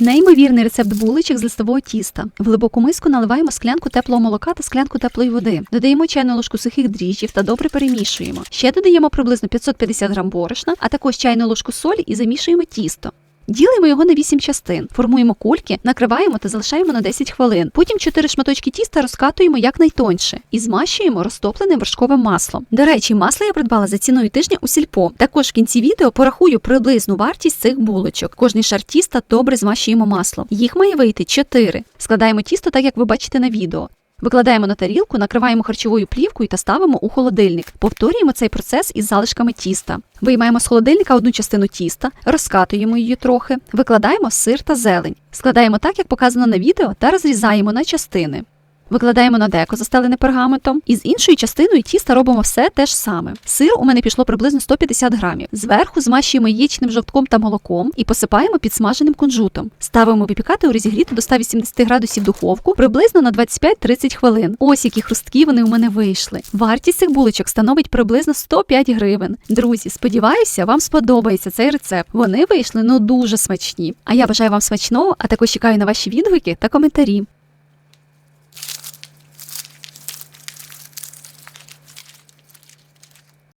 Неймовірний рецепт булочок з листового тіста. В глибоку миску наливаємо склянку теплого молока та склянку теплої води. Додаємо чайну ложку сухих дріжджів та добре перемішуємо. Ще додаємо приблизно 550 грам борошна, а також чайну ложку солі і замішуємо тісто. Ділимо його на 8 частин, формуємо кульки, накриваємо та залишаємо на 10 хвилин. Потім 4 шматочки тіста розкатуємо якнайтоньше і змащуємо розтопленим вершковим маслом. До речі, масло я придбала за ціною тижня у сільпо. Також в кінці відео порахую приблизну вартість цих булочок. Кожний шар тіста добре змащуємо маслом. Їх має вийти 4. Складаємо тісто так, як ви бачите на відео. Викладаємо на тарілку, накриваємо харчовою плівкою та ставимо у холодильник. Повторюємо цей процес із залишками тіста. Виймаємо з холодильника одну частину тіста, розкатуємо її трохи, викладаємо сир та зелень. Складаємо так, як показано на відео, та розрізаємо на частини. Викладаємо на деко, застелене пергаментом, і з іншою частиною тіста робимо все те ж саме. Сир у мене пішло приблизно 150 грамів. Зверху змащуємо яєчним жовтком та молоком і посипаємо підсмаженим кунжутом. Ставимо випікати у розігріту до 180 градусів духовку приблизно на 25-30 хвилин. Ось які хрусткі вони у мене вийшли. Вартість цих булочок становить приблизно 105 гривень. Друзі, сподіваюся, вам сподобається цей рецепт. Вони вийшли ну дуже смачні. А я бажаю вам смачного, а також чекаю на ваші відгуки та коментарі.